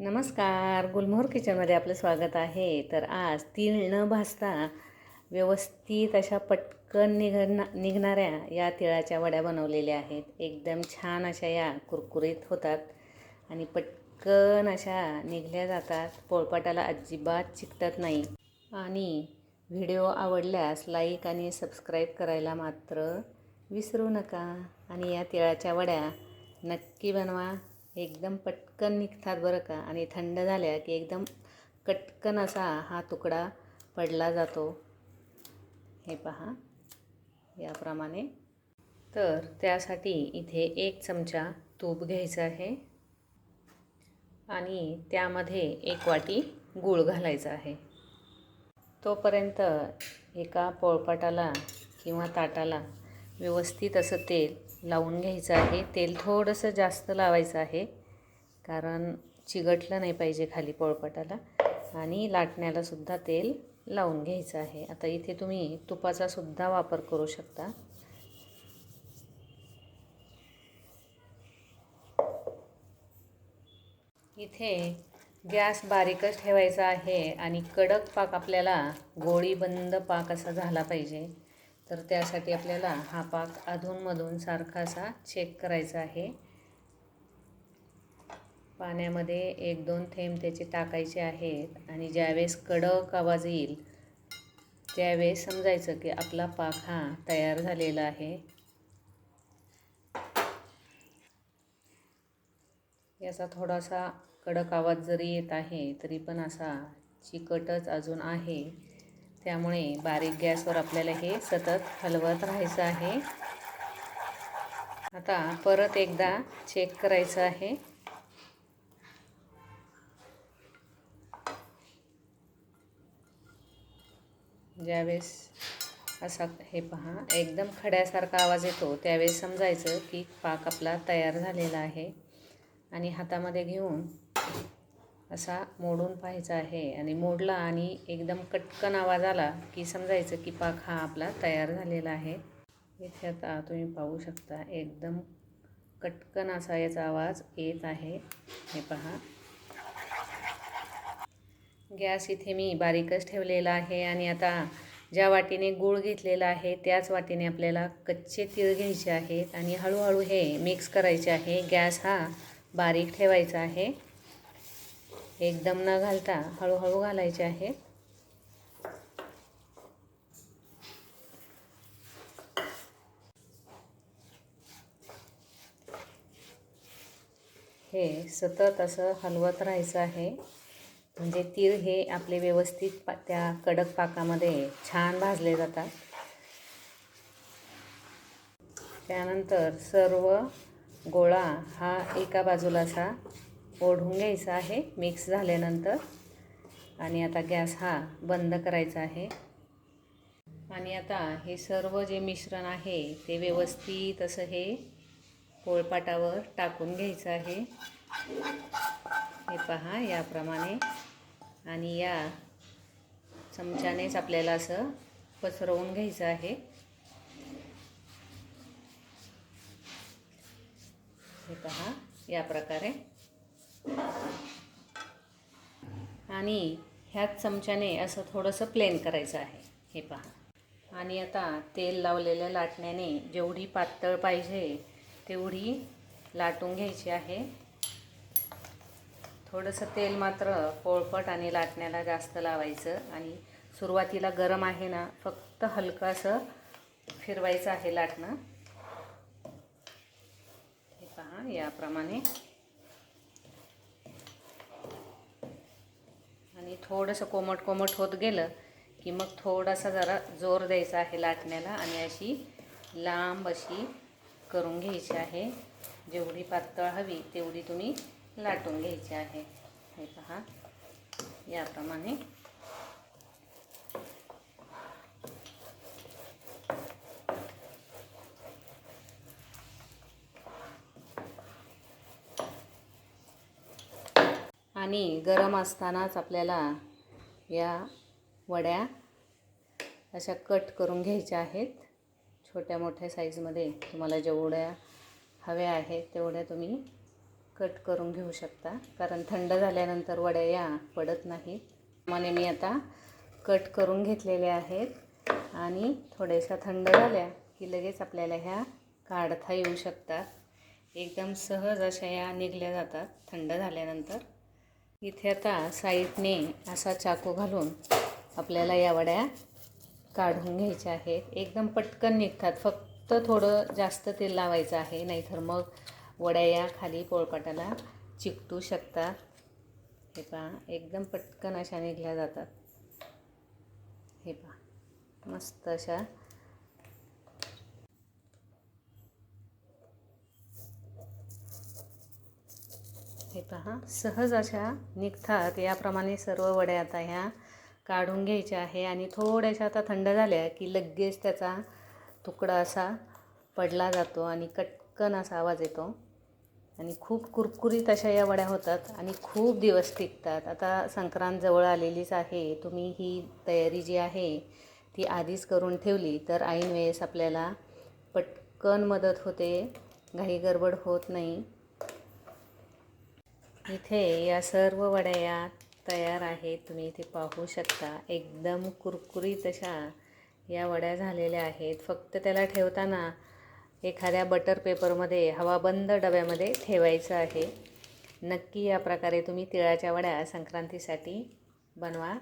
नमस्कार. गुलमोहर किचनमध्ये आपलं स्वागत आहे. तर आज तीळ न भाजता व्यवस्थित अशा पटकन निघणा निघणाऱ्या या तिळाच्या वड्या बनवलेल्या आहेत. एकदम छान अशा या कुरकुरीत होतात आणि पटकन अशा निघल्या जातात. पोळपाटाला अजिबात चिकटत नाही. आणि व्हिडिओ आवडल्यास लाईक आणि सबस्क्राईब करायला मात्र विसरू नका. आणि या तिळाच्या वड्या नक्की बनवा. एकदम पटकन निघतात बरं का. आणि थंड झाल्या की एकदम कटकन असा हा तुकडा पडला जातो. हे पहा. याप्रमाणे. तर त्यासाठी इथे एक चमचा तूप घ्यायचं आहे. आणि त्यामध्ये एक वाटी गूळ घालायचा आहे. तोपर्यंत एका पोळपाटाला किंवा ताटाला व्यवस्थित असं तेल लावून घ्यायचं आहे. तेल थोडंसं जास्त लावायचं आहे. कारण चिकटलं नाही पाहिजे खाली पोळपाटाला. आणि लाटण्यालासुद्धा तेल लावून घ्यायचं आहे. आता इथे तुम्ही तुपाचा सुद्धा वापर करू शकता. इथे गॅस बारीकच ठेवायचा आहे. आणि कडक पाक आपल्याला गोळी बंद पाक असा झाला पाहिजे. तर त्यासाठी आपल्याला हा पाक अधूनमधून सारखा असा चेक करायचा आहे. पाण्यामध्ये एक दोन थेंब त्याचे टाकायचे आहेत आणि ज्यावेळेस कडक आवाज येईल त्यावेळेस समजायचं की आपला पाक हा तयार झालेला आहे. याचा थोडासा कडक आवाज जरी येत आहे तरी पण असा चिकटच अजून आहे. त्यामुळे बारीक गॅसवर आपल्याला हे सतत हलवत राहायचं आहे. आता परत एकदा चेक करायचं आहे. ज्यावेळेस असा हे पहा एकदम खड्यासारखा आवाज येतो त्यावेळेस समजायचं की पाक आपला तयार झालेला आहे. आणि हातामध्ये घेऊन असा मोडून पाहायचा आहे. आणि मोडला आणि एकदम कटकन आवाज आला की समजायचं की पाक हा आपला तयार झालेला आहे. इथे आता तुम्ही पाहू शकता एकदम कटकन असा याचा आवाज येत आहे. हे पहा. गॅस इथे मी बारीकच ठेवलेला आहे आणि आता ज्या वाटीने गूळ घेतलेला आहे त्याच वाटीने आपल्याला कच्चे तीळ घ्यायचे आहेत. आणि हळूहळू हे मिक्स करायचे आहे. गॅस हा बारीक ठेवायचा आहे. एकदम न घालता हळूहळू घालायचे आहे. हे सतत असं हलवत राहायचं आहे. म्हणजे तीळ हे आपले व्यवस्थित पा त्या कडक पाकामध्ये छान भाजले जातात. त्यानंतर सर्व गोळा हा एका बाजूला असा ओढून घ्यायचं आहे मिक्स झाल्यानंतर. आणि आता गॅस हा बंद करायचा आहे. आणि आता हे सर्व जे मिश्रण आहे ते व्यवस्थित असं हे पोळपाटावर टाकून घ्यायचं आहे. हे पहा याप्रमाणे. आणि या चमच्यानेच आपल्याला असं पसरवून घ्यायचं आहे. हे पहा या प्रकारे. आणि ह्याच चमच्याने असं थोडंसं प्लेन करायचं आहे. हे पहा. आणि आता तेल लावलेल्या लाटण्याने जेवढी पातळ पाहिजे तेवढी लाटून घ्यायची आहे. थोडंसं तेल मात्र पोळपट आणि लाटण्याला जास्त लावायचं. आणि सुरुवातीला गरम आहे ना फक्त हलकं असं फिरवायचं आहे लाटणं. हे पहा याप्रमाणे. आणि थोडंसं कोमट कोमट होत गेलं की मग थोडासा जरा जोर द्यायचा आहे लाटण्याला आणि अशी लांब अशी करून घ्यायची आहे. जेवढी पातळ हवी तेवढी तुम्ही लाटून घ्यायची आहे. हे पहा. याप्रमाणे आणि गरम असतानाच आपल्याला या वड्या अशा कट करून घ्यायच्या आहेत. छोट्या मोठ्या साईजमध्ये तुम्हाला जेवढ्या हव्या आहेत तेवढ्या तुम्ही कट करून घेऊ शकता. कारण थंड झाल्यानंतर वड्या या पडत नाहीत. मने मी आता कट करून घेतलेल्या आहेत. आणि थोड्याशा थंड झाल्या की लगेच आपल्याला ह्या काढता येऊ शकतात. एकदम सहज अशा या निघल्या जातात थंड झाल्यानंतर. इथे आता साईडने असा चाकू घालून आपल्याला या वड्या काढून घ्यायच्या आहेत. एकदम पटकन निघतात. फक्त थोडं जास्त तेल लावायचं आहे नाहीतर मग वड्या या खाली पोळपाटाला चिकटू शकतात हे पहा एकदम पटकन अशा निघल्या जातात. हे पहा मस्त अशा हे. पहा सहज अशा निघतात. याप्रमाणे सर्व वड्या आता ह्या काढून घ्यायच्या आहे. आणि थोड्याशा आता थंड झाल्या की लगेच त्याचा तुकडा असा पडला जातो आणि कटकन असा आवाज येतो. आणि खूप कुरकुरीत अशा या वड्या होतात आणि खूप दिवस टिकतात. आता संक्रांत जवळ आलेलीच आहे. तुम्ही ही तयारी जी आहे ती आधीच करून ठेवली. तर ऐन वेळेस आपल्याला पटकन मदत होते. घाई गडबड होत नाही. इथे या सर्व वड्या तयार आहेत. तुम्ही इथे पाहू शकता. एकदम कुरकुरीत अशा या वड्या झालेल्या आहेत. फक्त त्याला ठेवताना एखाद्या बटर पेपरमध्ये हवाबंद डब्यामध्ये ठेवायचं आहे. नक्की या प्रकारे तुम्ही तिळाच्या वड्या संक्रांतीसाठी बनवा.